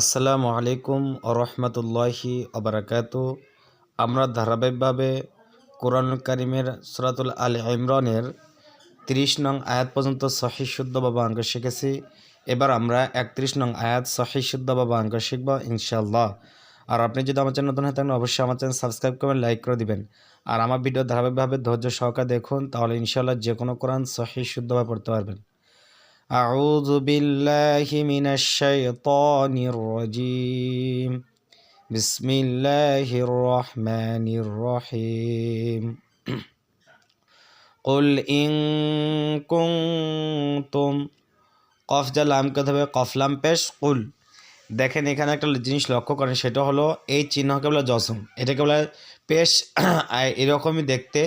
আসসালামু আলাইকুম রহমতুল্লাহি অবরাকাত আমরা ধারাবাহিকভাবে কোরআন কারিমের সুরাতুল আল ইমরানের তিরিশ নং আয়াত পর্যন্ত সহি শুদ্ধ বাবা অঙ্ক শিখেছি। এবার আমরা একত্রিশ নং আয়াত সহি শুদ্ধ বাবা অঙ্ক শিখব ইনশাল্লাহ আর আপনি যদি আমার চ্যানেল নতুন হয়ে থাকেন, অবশ্যই আমার চ্যানেল সাবস্ক্রাইব করবেন, লাইক করে দিবেন। আর আমার ভিডিও ধারাবাহিকভাবে ধৈর্য সহকারে দেখুন, তাহলে ইনশাল্লাহ যে কোনো কোরআন সহি শুদ্ধভাবে পড়তে পারবেন। أعوذ بالله من الشيطان الرجيم بسم الله الرحمن الرحيم قل إن كنتم কফ যা লামকে হবে কফলাম পেশ কুল দেখেন এখানে একটা জিনিস লক্ষ্য করেন সেটা হলো এই চিহ্নকে বলে জসম এটাকে বলে পেশ এরকমই দেখতে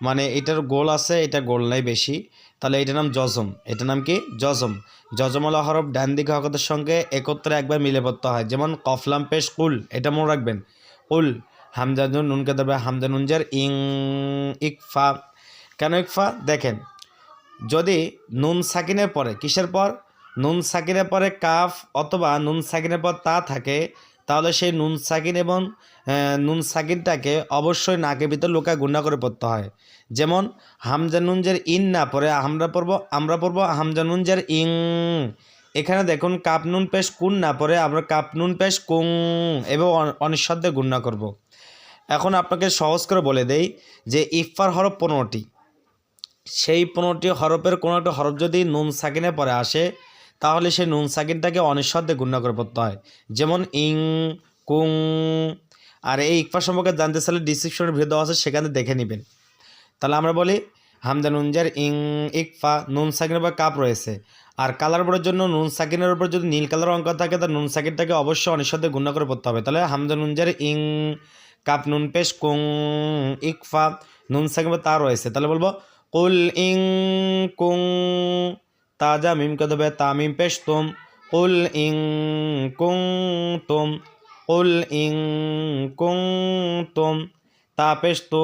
মানে এটার গোল আছে এটা গোল নাই বেশি তাহলে এটার নাম জজম। এটার নাম কি? জজম। জজমলা হরফ, ডান দিকে হকতের সঙ্গে একত্রে একবার মিলে পড়তে হয়। যেমন কফলাম পেশ, কুল, এটা মনে রাখবেন। কুল হামজানুন নুনকে দেবে হামজানুনজার ইং, ইকফা। কেন ইকফা? দেখেন, যদি নুন সাকিনের পরে কিসের পর? নুন সাকিনের পরে কাফ অথবা নুন সাকিনের পর তা থাকে তাহলে সেই নুন সাকিন এবং নুন সাকিনটাকে অবশ্যই নাকের ভিতর লোকায় গুণা করে পড়তে হয়। যেমন হামজানুঞ্জের ইন না পড়ে আমরা পড়ব আমরা পড়ব হামজানুঞ্জের ইং। এখানে দেখুন, কাপ নুন পেশ কুন না পড়ে আমরা কাপ নুন পেশ কুং এবং অনিঃশব্দে গুণা করব। এখন আপনাকে সহজ করে বলে দেই যে ইফার হরফ পনেরোটি। সেই পনেরোটি হরফের কোনো একটা হরফ যদি নুন সাকিনে পরে আসে তাহলে সেই নুন সাকিনটাকে অনিঃশব্দে গুণা করে পড়তে হয়। যেমন ইং, কুং, আর এই ইকফা সম্পর্কে জানতে চাইলে ডিসক্রিপশনের ভিডিও আছে, সেখানে দেখে নেবেন। তাহলে আমরা বলি, হামজা নুনজার ইং, ইকফা, নুন সাকিনের উপর কাপ রয়েছে। আর কালার বোর্ডের জন্য নুন সাকিনের উপর যদি নীল কালার অঙ্ক থাকে, তাহলে নুন সাকিনটাকে অবশ্যই অনিঃশব্দে গুণা করে পড়তে হবে। তাহলে হামজা নুনজার ইং, কাপ, নুন পেশ, কুং, ইকফা, নুন সাকিনের তা রয়েছে। তাহলে বলব, কুল ইং, কুং তাজা মিম কে দেবে তামিম পেশ তুম। কুল ইং কুং তুম, কুল ইং কুং তুম। তা পেশ তো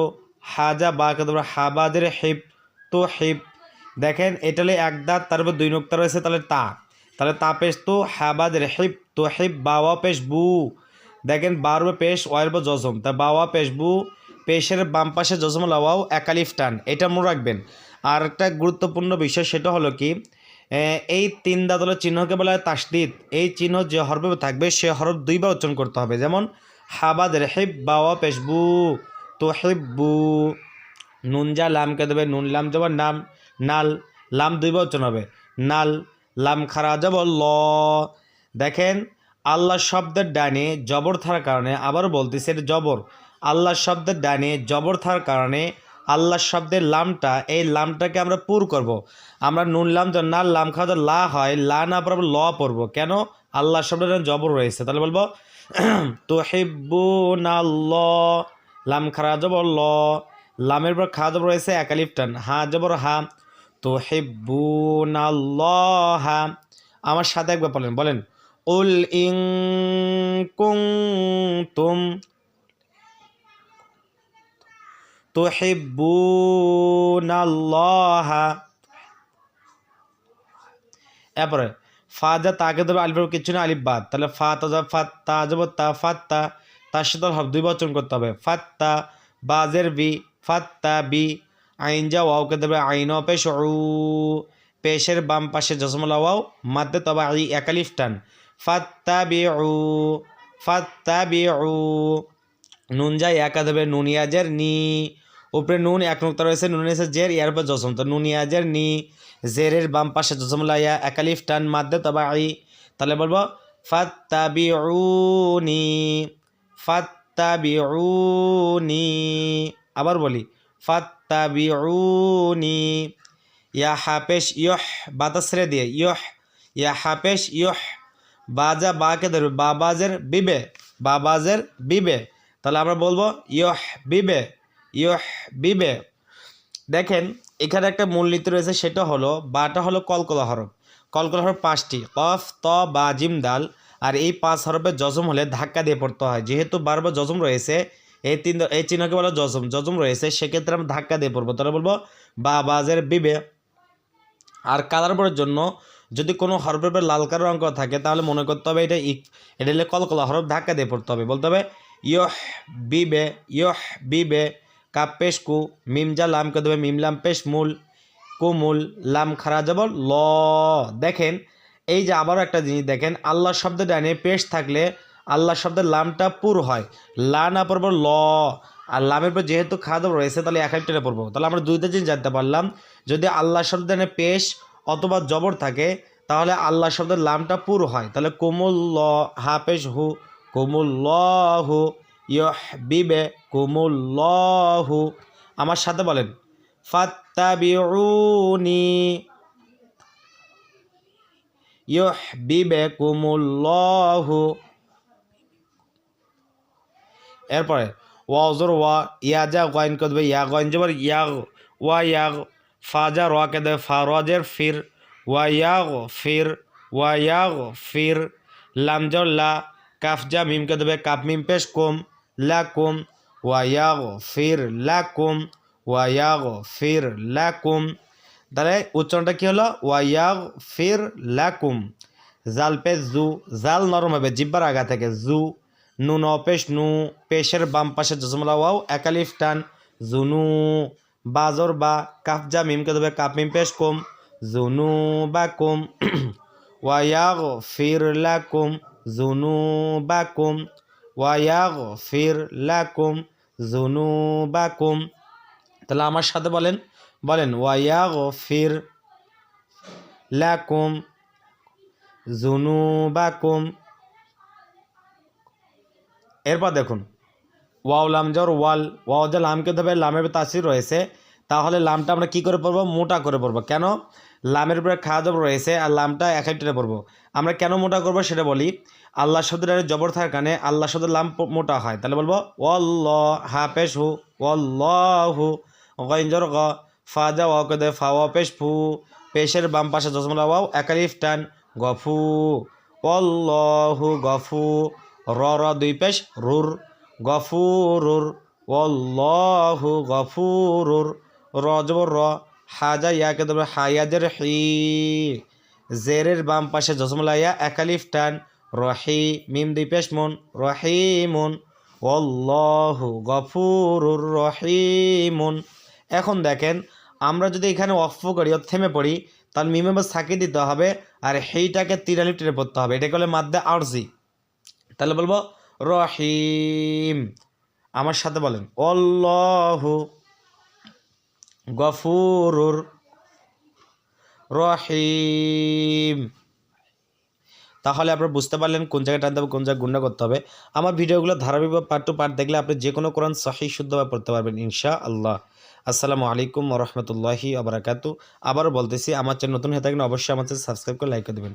হাজা বা কে দেবে হাবাদের হিপ তো হিপ দেখেন, এটালে এক দাঁত তারপর দুই নোক্তা রয়েছে, তাহলে তা। তাহলে তা পেশ তো হাবাদের হিপ তো হিপ বাওয়া পেশ বু। দেখেন বারবে পেশ ওয়ারব জজম। তা বাওয়া পেশ বু, পেশের বাম পাশে জজম লাওয়াও একালিফ টান। এটা মনে রাখবেন। আর একটা গুরুত্বপূর্ণ বিষয়, সেটা হলো কি এই তিন দাদলের চিহ্নকে বলা হয় তাসদিদ। এই চিহ্ন যে হরফে থাকবে, সে হরফ দুইবার উচ্চারণ করতে হবে। যেমন, হাবাদ রেহিব বাওয়া পেশবু তো হেব্বু নুন যা লামকে দেবে, নুন লাম যাব, নাম, নাল, লাম দুইবার উচ্চারণ হবে। নাল, লাম খারা যাব, ল। দেখেন আল্লাহ শব্দের ডানে জবর থাকার কারণে আবারও বলতেছে, এটা জবর। আল্লাহ শব্দের ডানে জবর থাকার কারণে আল্লাহ শব্দের লামটা, এই লামটাকে আমরা পুর করব। আমরা নুন লাম তো না, লাম খাওয়া লা হয়, লা না পর ল পড়ব। কেন? আল্লাহ শব্দের জবর রয়েছে। তাহলে বলব তো হেব্বু না ল লাম খারা জবর ল। লামের পর খা জবর রয়েছে একালিফ টান, হা জবর হা। তো হেব্বু না ল হা আমার সাথে একবার বলেন বলেন, উল ইং কুং তুম তুহিব্বুন আল্লাহ এরপরে ফা যা তাকে দেবে আলিফের কিছু না, আলিফ তাহলে ফা তাজা ফাত তা যাব ফাত্তা তার সাথে হব। দুই বচন করতে হবে। ফাত্তা বাজের বি ফাত্তা বি আইন, যা ওয়াওকে দেবে, আইন পেশ, উ, পেশের বাম পাশে জসমলা ওয়াও মাদ্দে তবে আই একালিফ টান। ফাত্তা বি, উ ফাত্তা বি, উ, নুন যায় একা দেবে নুনিয়াজের নি। উপরে নুন এক নোক্তা রয়েছে নুন এসে জের, ইয়ার উপর জসম। তো নুনিয়াজের নি, জেরের বাম পাশে জসম লাইয়া একালিফ টান মাদ্দে তবা আই তাহলে বলব, ফাত্তাবিউনি ফাত্তাবিউনি, আবার বলি, ফাত্তাবিউনি ইয়া হাফেশ ইয়হ বাতাসরে দিয়ে, ইয়হ ইয়া হাফেশ ইয়হ, বাজা, বাকে ধরবে, বাবাজের বিবে বাবাজের বিবে। তাহলে আমরা বলব, ইয়হ, বিবে। ইয়হ বিবে দেখেন, এখানে একটা মূলনীতি রয়েছে, সেটা হলো বাটা হলো কলকলা হরফ। কলকলা হরফ পাঁচটি, কফ, ত, বা জিম, দাল। আর এই পাঁচ হরফে জজম হলে ধাক্কা দিয়ে পড়তে হয়। যেহেতু বারবার জজম রয়েছে, এই তিন, এই চিহ্নকে বলা জজম জজম রয়েছে, সেক্ষেত্রে আমরা ধাক্কা দিয়ে পড়ব। তাহলে বলব, বা, বাজের বিবে। আর কালার জন্য যদি কোনো হরফের উপর লাল কালো রঙ করা থাকে, তাহলে মনে করতে হবে এটা এটা হলে কলকলা হরফ ধাক্কা দিয়ে পড়তে হবে। বলতে হবে ইয়হ বিবে ইয়হ বিবে কাপ পেশ কু, মিম যা লাম কে দেবে, মিম লাম পেশ মূল লাম খারা যাব ল। দেখেন, এই যে আবারও একটা জিনিস দেখেন আল্লাহ শব্দ ডানে পেশ থাকলে আল্লাহ শব্দের লামটা পুর হয়। লা না পড়ব ল। আর লামের পর যেহেতু খাদব রয়েছে, তাহলে এক একটা পড়ব। তাহলে আমরা দুইটা জিনিস জানতে পারলাম, যদি আল্লাহ শব্দ ডানে পেশ অথবা জবর থাকে, তাহলে আল্লাহ শব্দের লামটা পুর হয়। তাহলে কুমুল ল, হা পেশ হু কুমুল ল হু। ইয়হ বিবে কুমুল ল আমার সাথে বলেন, ফাত্তাবিউনি ইউহবিবেকুমুল্লাহু। এরপরে, ওয়াজর ওয়া ইয়াজা গয়েন কে দেবে ইয়া গয়েন জবর ইয়াগ ওয়া ইয়াগ ফাজা র কে দেবে ফা রজের ফির, ওয়া ইয়াগ ফির, ওয়া ইয়াগ ফির। লামজর লা কাফজা মিম কে দেবে কাপ মিম, পেশ, কুম। লা কুম ওয়া ইয়াগ ফির লা কুম ফির লা তাহলে উচ্চারণটা কী হলো? ওয়াইয়াগ ফির লাকুম। জাল পেশ জু, জাল নরম হবে, জিব্বার আগা থেকে। জু, নু ন পেশ, নু, পেশের বাম পাশে জসমলা ওয়াও, একালিফ, টান। জুনু বাজর বা কাফ কাফজা মিমকে দেবে? কাপ মিম, পেশ, কুম। জুনু বা, কুম। ওয়াইয়াগ ফির লাকুম। জুনু বা, কুম। ওয়াইয়াগ ফির লাকুম জুনু বা তাহলে আমার সাথে বলেন বলেন ওয়াইয়াগফির লাকুম জুনুবাকুম এরপর দেখুন, ওয়াও লামজর ওয়াল, ওয়াও যে লামকে দেবে লামের তাসির রয়েছে। তাহলে লামটা আমরা কি করে পড়ব? মোটা করে পড়ব। কেন? লামের উপরে খাওয়া রয়েছে আর লামটা এক একটা পড়ব। আমরা কেন মোটা করব সেটা বলি আল্লাহ শব্দের জবর থাকার কারণে আল্লাহ শব্দের লাম মোটা হয়। তাহলে বলব ওয়াল্ল হাফেশ হু ওয়াল্লাহু গঞ্জর গ ফাজা ওয়াও কে দেবে ফা ওয়া পেশ ফু পেশের বাম পাশে জসমলা ওয়াও একালিফ টান, গফু অল্লাহু গফু, র র, দুই পেশ, রুর গফুরুর অল্লাহু গফুরুর র জবর র হাজা ইয়াকে দেবে হায়াজের হি। জেরের বাম পাশে জসমলাইয়া একালিফ টান, রহি, মিম, দুই পেশ, মুন, রহিমুন। অল্লাহু গফুরুর রহিমুন। এখন দেখেন, আমরা যদি এখানে অফ করি অর্থাৎ থেমে পড়ি তাহলে মিমে বা সাকি দিতে হবে, আর হেইটাকে তিরালি টেনে পড়তে হবে। এটাকে বলে মাদ্দে আরজি। তাহলে বলব রহিম। আমার সাথে বলেন অল্লাহু গফুরুর রহিম। তাহলে আপনারা বুঝতে পারলেন কোন জায়গায় টানতে হবে কোন জায়গায় গুন্ডা করতে হবে। আমার ভিডিওগুলো ধারাবাহিক পার্ট টু পার্ট দেখলে আপনি যে কোনো কোরআন সহি শুদ্ধভাবে পড়তে পারবেন ইনশা আল্লাহ আসসালামু আলাইকুম রহমতুল্লাহি আবরাকাতু আবারও বলতেছি, আমার চ্যানেল নতুন হয়ে থাকলে অবশ্যই আমার সাবস্ক্রাইব করে লাইক করে দেবেন।